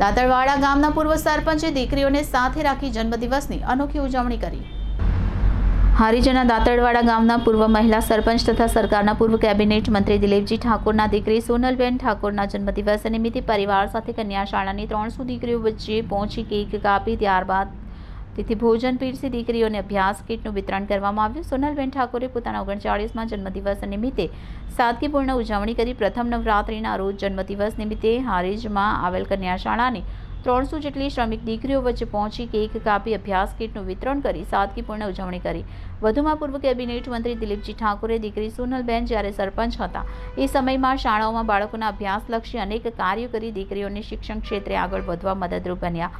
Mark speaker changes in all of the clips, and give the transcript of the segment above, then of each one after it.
Speaker 1: દાંતરવાડા ગામના પૂર્વ સરપંચે દીકરીઓને સાથે રાખી જન્મદિવસની અનોખી ઉજવણી કરી. હારીજના દાંતળવાડા ગામના પૂર્વ મહિલા સરપંચ તથા સરકારના પૂર્વ કેબિનેટ મંત્રી દિલીપજી ઠાકોરના દીકરી સોનલબેન ઠાકોરના જન્મદિવસ નિમિત્તે પરિવાર સાથે કન્યા શાળાની ત્રણસો દીકરીઓ વચ્ચે પહોંચી કેક કાપી ત્યારબાદ તેથી ભોજન પીરસી દીકરીઓને અભ્યાસ કીટનું વિતરણ કરવામાં આવ્યું. સોનલબેન ઠાકોરે પોતાના ઓગણચાળીસમાં જન્મદિવસ નિમિત્તે સાદગીપૂર્ણ ઉજવણી કરી. પ્રથમ નવરાત્રિના રોજ જન્મદિવસ નિમિત્તે હારીજમાં આવેલ કન્યા શાળાની ત્રણસો જેટલી શ્રમિક દીકરીઓ વચ્ચે પહોંચી કેક કાપી અભ્યાસ કીટનું વિતરણ કરી સાદગીપૂર્ણ ઉજવણી કરી. વધુમાં પૂર્વ કેબિનેટ મંત્રી દિલીપજી ઠાકોરે દીકરી સોનલબેન જ્યારે સરપંચ હતા, એ સમયમાં શાળાઓમાં બાળકોના અભ્યાસલક્ષી અનેક કાર્યો કરી દીકરીઓને શિક્ષણ ક્ષેત્રે આગળ વધવા મદદરૂપ બન્યા.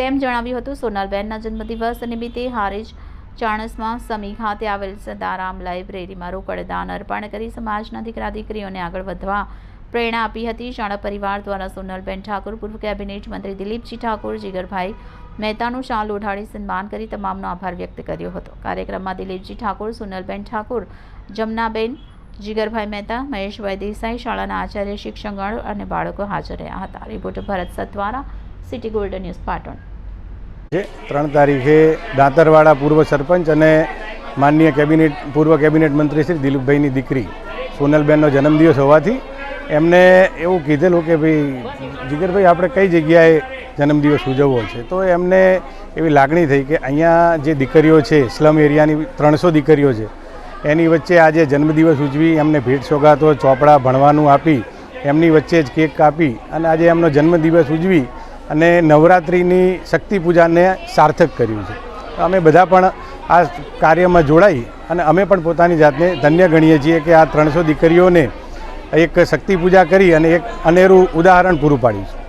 Speaker 1: તેમ જણાવ્યું હતું, સોનલબેનના જન્મદિવસ નિમિત્તે હારેજ ચાણસમાં સમી ખાતે આવેલ સદારામ લાઇબ્રેરીમાં રોકડ દાન અર્પણ કરી સમાજના દીકરા દીકરીઓને આગળ વધવા પ્રેરણા આપી હતી. શાળા પરિવાર દ્વારા સોનલબેન ઠાકોર, પૂર્વ કેબિનેટ મંત્રી દિલીપજી ઠાકોર, જીગરભાઈ મહેતાનું શાલ ઓઢાડી સન્માન કરી તમામનો આભાર વ્યક્ત કર્યો હતો. કાર્યક્રમમાં દિલીપજી ઠાકોર, સોનલબેન ઠાકોર, જમનાબેન, જીગરભાઈ મહેતા, મહેશભાઈ દેસાઈ, શાળાના આચાર્ય શિક્ષકગણ અને બાળકો હાજર રહ્યા હતા. Reporter Bharat Satwara city golden news, Patan.
Speaker 2: ત્રણ તારીખે દાંતરવાડા પૂર્વ સરપંચ અને માનનીય કેબિનેટ, પૂર્વ કેબિનેટ મંત્રી શ્રી દિલીપભાઈની દીકરી સોનલબેનનો જન્મદિવસ હોવાથી એમને એવું કીધેલું કે ભાઈ, જીગરભાઈ, આપણે કઈ જગ્યાએ જન્મદિવસ ઉજવવો છે? તો એમને એવી લાગણી થઈ કે અહીંયા જે દીકરીઓ છે, સ્લમ એરિયાની ત્રણસો દીકરીઓ છે, એની વચ્ચે આજે જન્મદિવસ ઉજવી, એમને ભેટ સોગાતો, ચોપડા ભણવાનું આપી, એમની વચ્ચે જ કેક કાપી અને આજે એમનો જન્મદિવસ ઉજવી અને નવરાત્રિની શક્તિ પૂજાને સાર્થક કર્યું છે. અમે બધા પણ આ કાર્યમાં જોડાઈ અને અમે પણ પોતાની જાતને ધન્ય ગણીએ છીએ કે આ ત્રણસો દીકરીઓને એક શક્તિ પૂજા કરી અને એક અનેરું ઉદાહરણ પૂરું પાડ્યું છે.